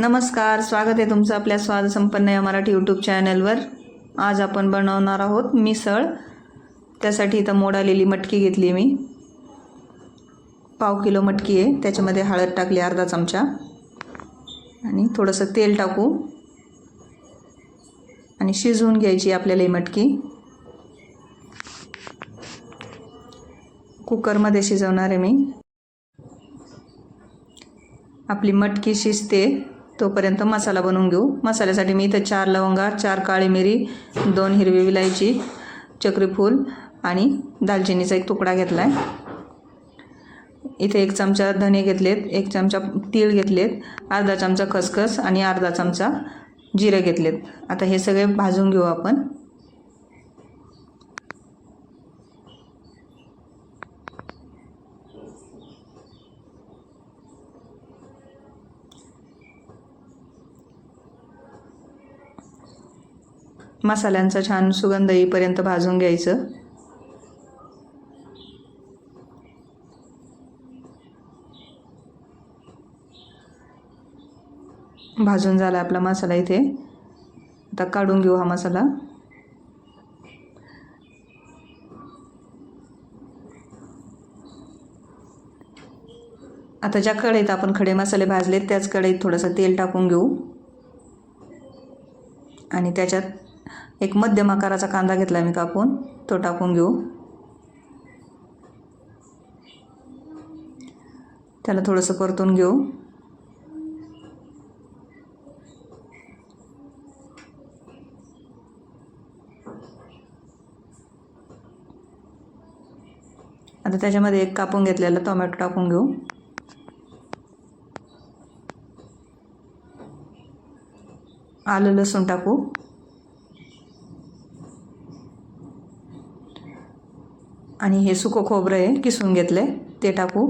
नमस्कार स्वागत आहे तुमचं आपल्या स्वाद संपन्न या मराठी यूट्यूब चॅनलवर आज आपण बनवणार आहोत मिसळ. त्यासाठी इथं मोड आलेली मटकी घेतली मी. पाव किलो मटकी आहे. त्याच्यामध्ये हळद टाकली अर्धा चमचा. आणि थोडंसं तेल टाकू. आणि शिजवून घ्यायची आपल्याला ही मटकी. कुकरमध्ये शिजवणार आहे मी. आपली मटकी शिजते. तोपर्यंत मसाला बनवून घेऊ. मसाल्यासाठी मी इथं चार लवंगा चार काळी मिरी दोन हिरवी विलायची चक्रीफूल आणि दालचिनीचा एक तुकडा घेतला आहे इथे एक चमचा धने घेतलेत एक चमचा तीळ घेतलेत अर्धा चमचा खसखस आणि अर्धा चमचा जिरे घेतलेत. आता हे सगळे भाजून घेऊ आपण. मसाल्यांचा छान सुगंध येईपर्यंत भाजून घ्यायचं. भाजून झाला आपला मसाला इथे. आता काढून घेऊ हा मसाला. आता ज्या कढईत आपण खडे मसाले भाजलेत त्याच कढईत थोडंसं तेल टाकून घेऊ. आणि त्याच्यात एक मध्यम आकाराचा कांदा घेतला मी कापून. तो टाकून घेऊ. त्याला थोडंसं परतून घेऊ. आता त्याच्यामध्ये एक कापून घेतलेला टोमॅटो टाकून घेऊ. आलं लसूण टाकू. आणि हे सुकं खोबरं आहे किसून घेतलं आहे ते टाकू.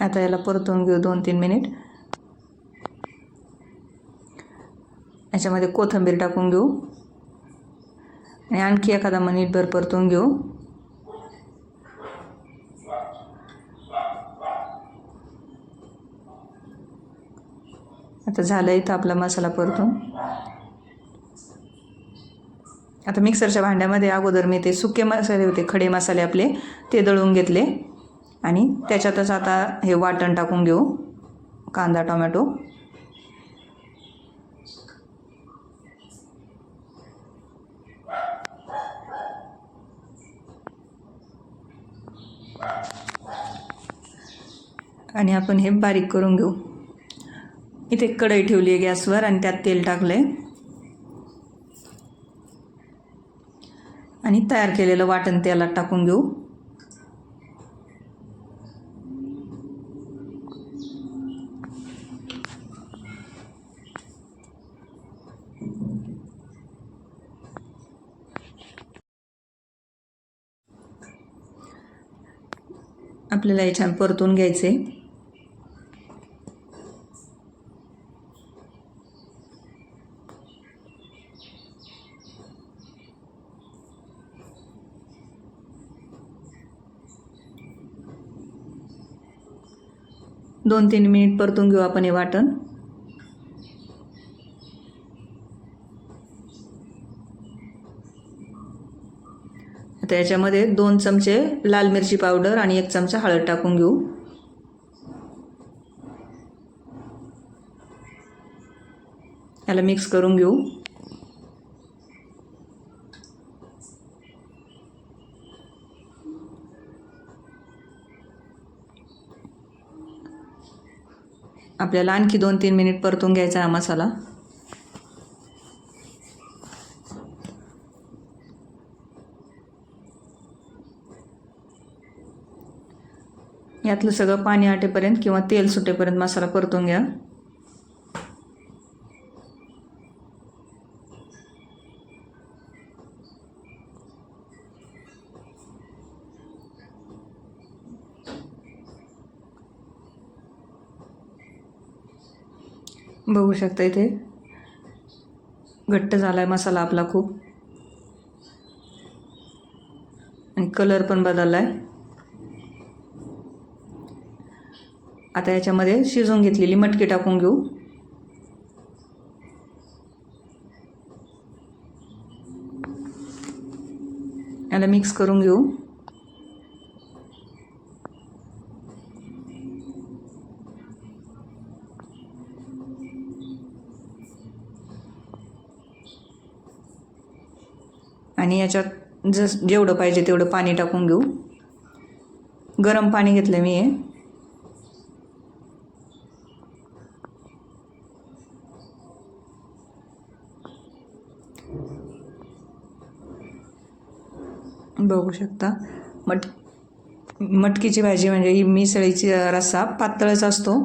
आता याला परतून घेऊ दोन तीन मिनिट. याच्यामध्ये कोथिंबीर टाकून घेऊ. आणि आणखी एखादा मिनिटभर परतून घेऊ. आता झालं इथं आपला मसाला परतून. आता मिक्सरच्या भांड्यामध्ये अगोदर मी ते सुके मसाले होते खडे मसाले आपले ते दळून घेतले. आणि त्याच्यातच आता हे वाटण टाकून घेऊ कांदा टोमॅटो. आणि आपण हे बारीक करून घेऊ. इथे कढई ठेवली आहे गॅसवर आणि त्यात तेल टाकलं आहे आणि तयार केलेलं वाटण त्याला टाकून घेऊ. आपल्याला हे छान परतून घ्यायचे. दोन तीन मिनिट परतून घेऊ आपण हे वाटण. आता याच्यामध्ये दोन चमचे लाल मिरची पावडर आणि एक चमचा हळद टाकून घेऊ. याला मिक्स करून घेऊ. आपल्याला आणखी दोन तीन मिनिट परतून घ्यायचा हा मसाला. यातलं सगळं पाणी आटेपर्यंत किंवा तेल सुटेपर्यंत मसाला परतून घ्या. बघू शकता इथे. घट्ट झाला आहे मसाला आपला खूप. आणि कलर पण बदलला आहे आता याच्यामध्ये शिजवून घेतलेली मटकी टाकून घेऊ. याला मिक्स करून घेऊ. आणि याच्यात जस जेवढं पाहिजे तेवढं पाणी टाकून घेऊ. गरम पाणी घेतलं मी हे. बघू शकता. मट मटकीची भाजी म्हणजे ही मिसळीची रस्सा पातळच असतो.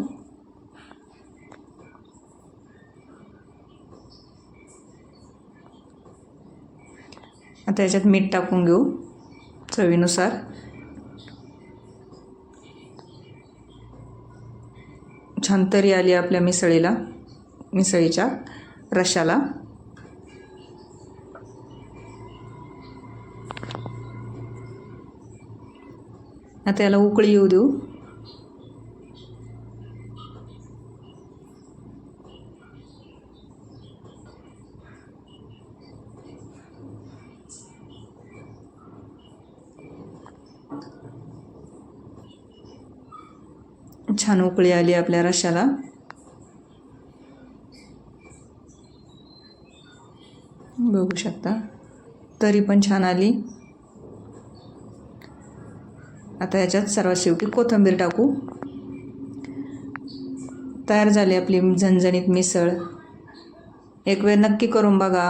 आता याच्यात मीठ टाकून घेऊ चवीनुसार. छान तरी आली आपल्या मिसळीला मिसळीच्या रशाला. आता याला उकळी येऊ देऊ. छान उकळी आली आपल्या रशाला बघू शकता. तरी पण छान आली. आता याच्यात सर्वात शेवटी कोथिंबीर टाकू. तयार झाली आपली झणझणीत मिसळ. एक वेळ नक्की करून बघा.